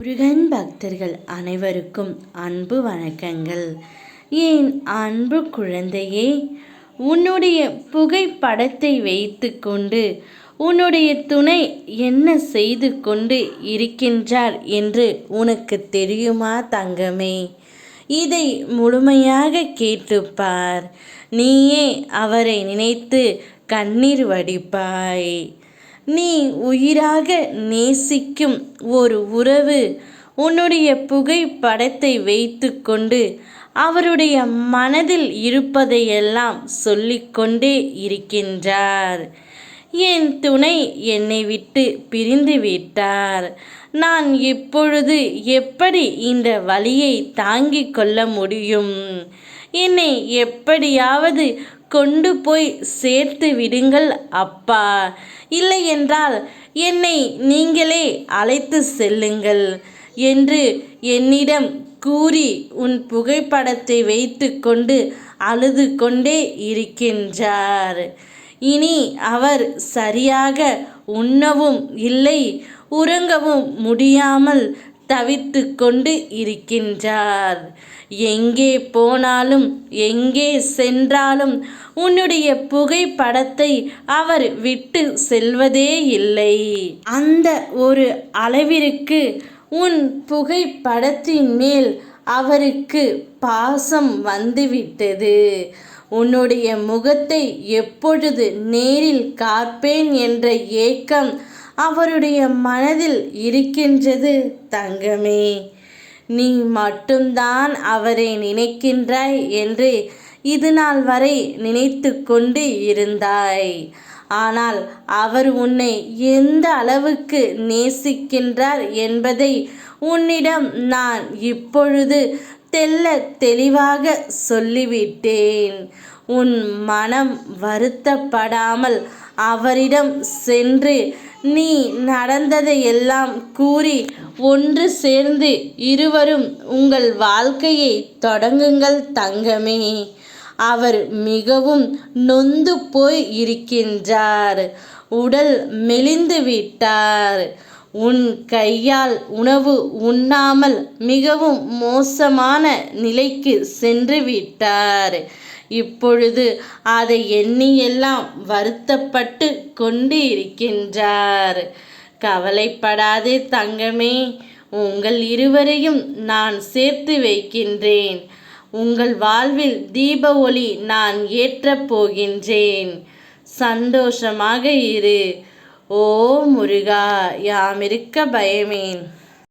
முருகன் பக்தர்கள் அனைவருக்கும் அன்பு வணக்கங்கள். ஏன் அன்பு குழந்தையே உன்னுடைய புகைப்படத்தை வைத்துக்கொண்டு உன்னுடைய துணை என்ன செய்து கொண்டு இருக்கின்றார் என்று உனக்கு தெரியுமா தங்கமே? இதை முழுமையாக கேட்டுப்பார் நீயே அவரை நினைத்து கண்ணீர் வடிப்பாய். நீ உயிராக நேசிக்கும் ஒரு உறவு. உன்னுடைய புகைப்படத்தை வைத்துக்கொண்டு அவருடைய மனதில் இருப்பதையெல்லாம் சொல்லிக்கொண்டே இருக்கின்றார். என் துணை என்னை விட்டு பிரிந்து விட்டார். நான் இப்பொழுது எப்படி இந்த வழியை தாங்கிக் கொள்ள முடியும்? என்னை எப்படியாவது கொண்டு போய் சேர்த்து விடுங்கள் அப்பா. இல்லை என்றால் என்னை நீங்களே அழைத்து செல்லுங்கள் என்று என்னிடம் கூறி உன் புகைப்படத்தை வைத்து கொண்டு அழுது கொண்டே இருக்கின்றார். இனி அவர் சரியாக உண்ணவும் இல்லை உறங்கவும் முடியாமல் தவித்து கொண்டு இருக்கின்றார். எங்கே போனாலும் எங்கே சென்றாலும் உன்னுடைய புகைப்படத்தை அவர் விட்டு செல்வதே இல்லை. அந்த ஒரு அளவிற்கு உன் புகைப்படத்தின் மேல் அவருக்கு பாசம் வந்துவிட்டது. உன்னுடைய முகத்தை எப்பொழுது நேரில் காப்பேன் என்ற ஏக்கம் அவருடைய மனதில் இருக்கின்றது தங்கமே. நீ மட்டும்தான் அவரை நினைக்கின்றாய் என்று இது நாள் வரை நினைத்து கொண்டு இருந்தாய். ஆனால் அவர் உன்னை எந்த அளவுக்கு நேசிக்கின்றார் என்பதை உன்னிடம் நான் இப்பொழுது தெல்ல தெளிவாக சொல்லிவிட்டேன். உன் மனம் வருத்தப்படாமல் அவரிடம் சென்று நீ நடந்ததையெல்லாம் கூறி ஒன்று சேர்ந்து இருவரும் உங்கள் வாழ்க்கையை தொடங்குங்கள் தங்கமே. அவர் மிகவும் நொந்து போய் இருக்கின்றார். உடல் மெலிந்து விட்டார். உன் கையால் உணவு உண்ணாமல் மிகவும் மோசமான நிலைக்கு சென்று விட்டார். இப்பொழுது அதை எண்ணியெல்லாம் வருத்தப்பட்டு கொண்டு இருக்கின்றார். கவலைப்படாதே தங்கமே உங்கள் இருவரையும் நான் சேர்த்து வைக்கின்றேன். உங்கள் வாழ்வில் தீப ஒளி நான் ஏற்றப் போகின்றேன். சந்தோஷமாக இரு. ஓ முருகா யாமிருக்க பயமேன்.